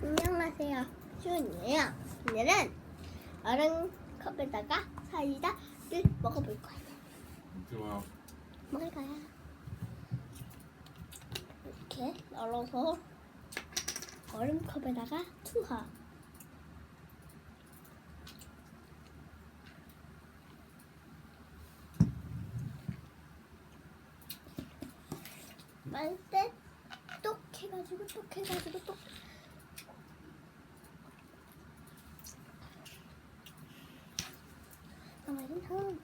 안녕하세요. 슈은이에요. 오늘은 얼음 컵에다가 사이다를 먹어볼 거예요. 좋아. 먹을 거야. 이렇게 널어서 얼음 컵에다가 투하. 말때 똑 해가지고 똑 해가지고 똑. 나머지는 한.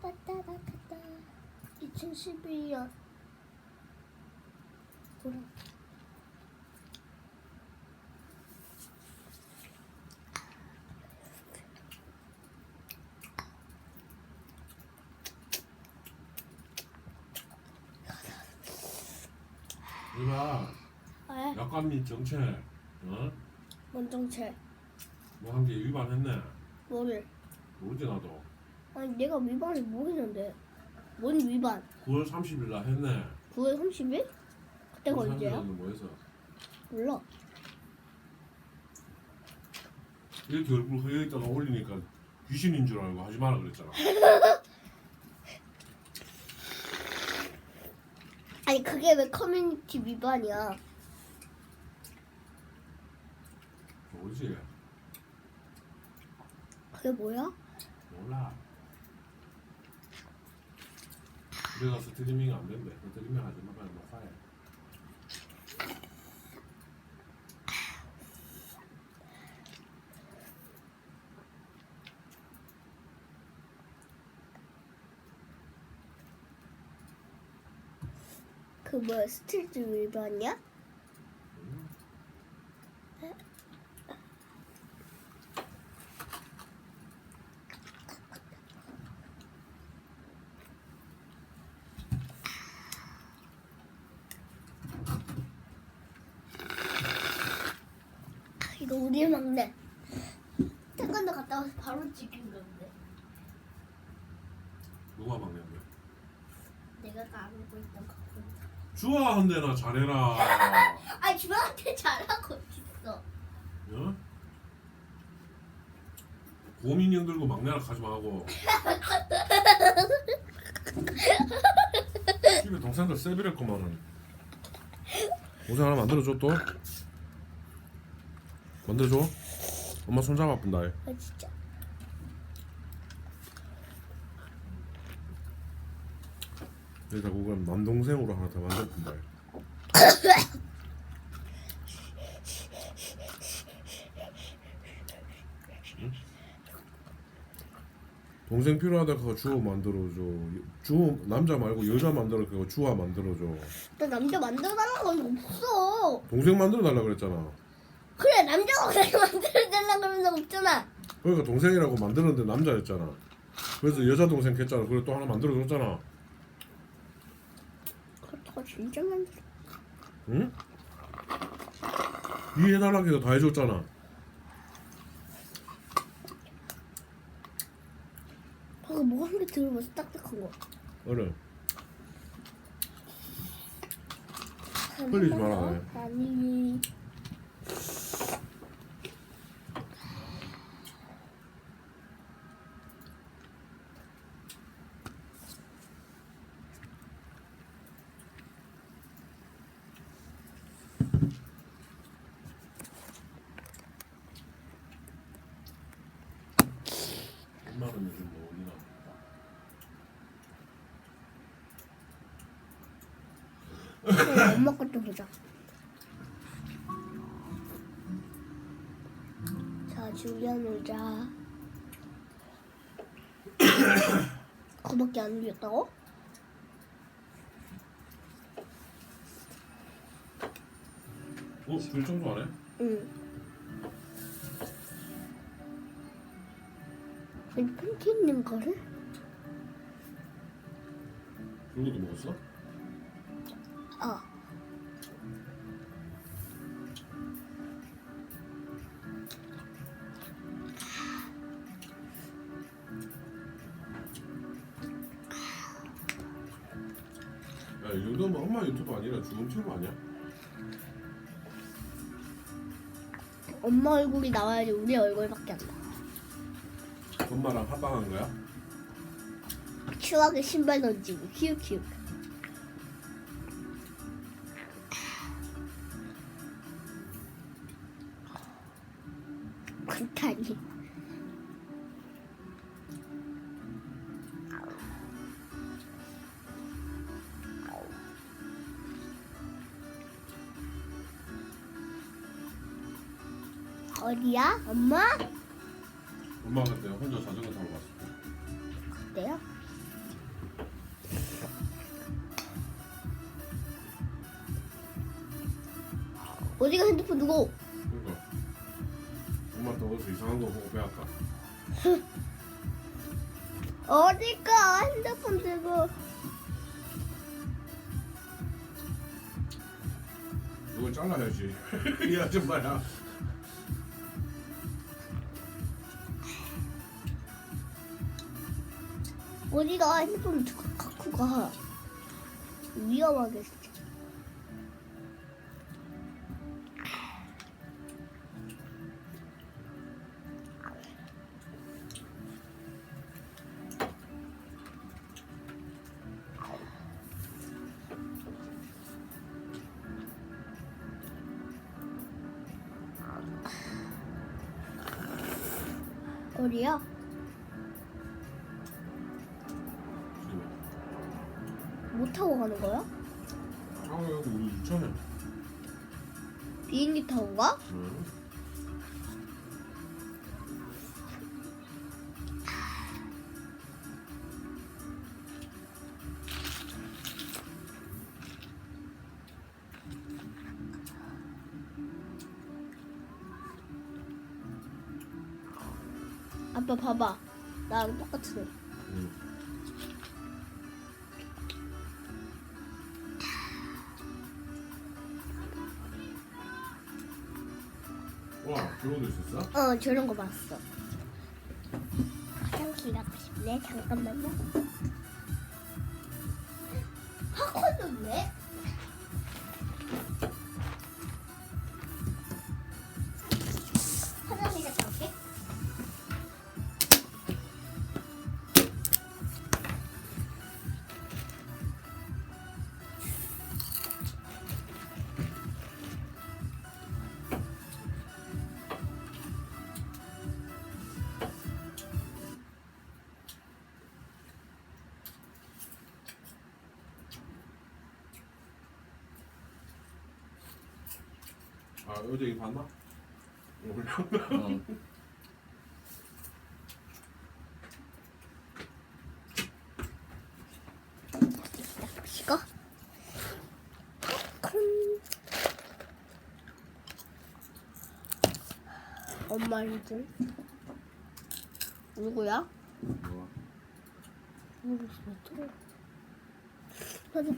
따따따따따 2011년 보름 이봐. 왜? 약간 및 정책. 어? 원정체 뭐한개 위반했네. 뭐를? 모르지 나도. 아니 내가 위반을 모르는데 뭔 위반? 9월 30일 날 했네. 9월 30일? 그때가 9월 30일 언제야? 날뭐 해서? 몰라 이렇게 얼굴 허여있다가 올리니까 귀신인 줄 알고 하지 마라 그랬잖아. 아니 그게 왜 커뮤니티 위반이야 모르지? 그게 뭐야? 몰라. 내가 스트리밍이 안 된대. 스트리밍 하지 마. 빨리 녹화해. 그 뭐야 스트리트 위반이야? 응? 이거 우리 막내 태권도 갔다 와서 바로 찍힌 건데 누가 막내인데? 내가 까먹고 있던 거 주아 한대나 잘해라. 아 주한테 잘하고 있어 어? 고민 형 들고 막내라 하지 마고. 집에 동생들 세비랬구만은. 고생 하나 만들어줘 또. 만들어줘. 엄마 손잡 아픈다. 아 진짜 여기다 그건 남동생으로 하나 더 만들어준다. 응? 동생 필요하다 그거 주호 만들어줘. 주호 남자 말고 여자 만들어 그거 주화 만들어줘. 나 남자 만들어달라는 건 없어 동생 만들어 달라 그랬잖아. 그래 남자가 그렇게 만들어달라는 건 없잖아 그러니까 동생이라고 만들었는데 남자였잖아. 그래서 여자 동생 했잖아. 그래 또 하나 만들어 줬잖아. 그렇다고 진짜 만들어 응? 네 해달라는 게다 해줬잖아. 방금 뭐한개 들어봤어 딱딱한 거 어른. 흘리지 마라. 아니 엄마는 요즘 뭐 어디나 그래, 엄마 것도 보자 자 줄리안 놀자 그거밖에 안 울렸다고? 어? 불 청소 안 해? 응 이 팬티 있는 거를? 그것도 먹었어? 어야 야이 정도면 엄마 유튜브 아니라 주문 채무 아니야? 엄마 얼굴이 나와야지 우리 얼굴밖에 안 나와. 엄마랑 합방한 거야? 추하게 신발 던지고 키우키우. 군탄이. 어디야? 엄마? 엄마 그때 혼자 자전거 타고 갔을 때 그때요? 어디가 핸드폰 두고? 그러니까 엄마 또 어디서 이상한 거 보고 배웠다 어디가 핸드폰 들고? 이걸 잘라야지 이 아줌마야 어디가 핸드폰 갖고 가? 어디야? 지 못 타고 가는 거야? 아 여기 우리 유치원에 비행기 타고 가? 응. 아빠 봐봐. 나랑 똑같은 애. 응. 와 그런 거 있었어? 어, 저런 거 봤어. 화장실 가고 싶네. 잠깐만요. 학원은 왜? 어제 이거 봤나? 오늘 어. 엄마 이들 누구야? 모르겠어. 나도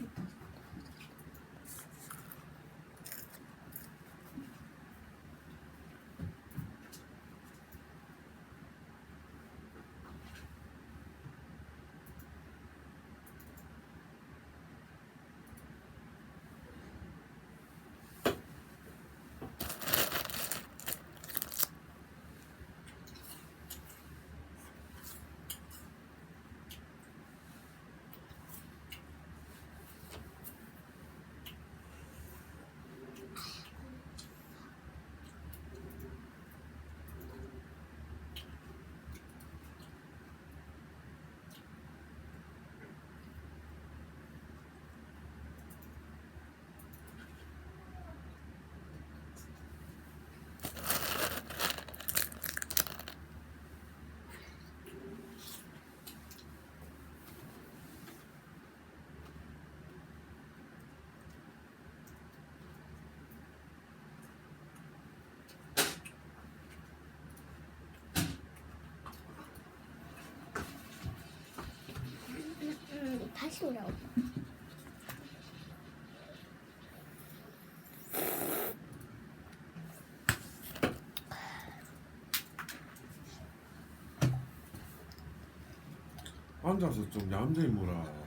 음, 다시. 앉아서 좀 얌전히 물어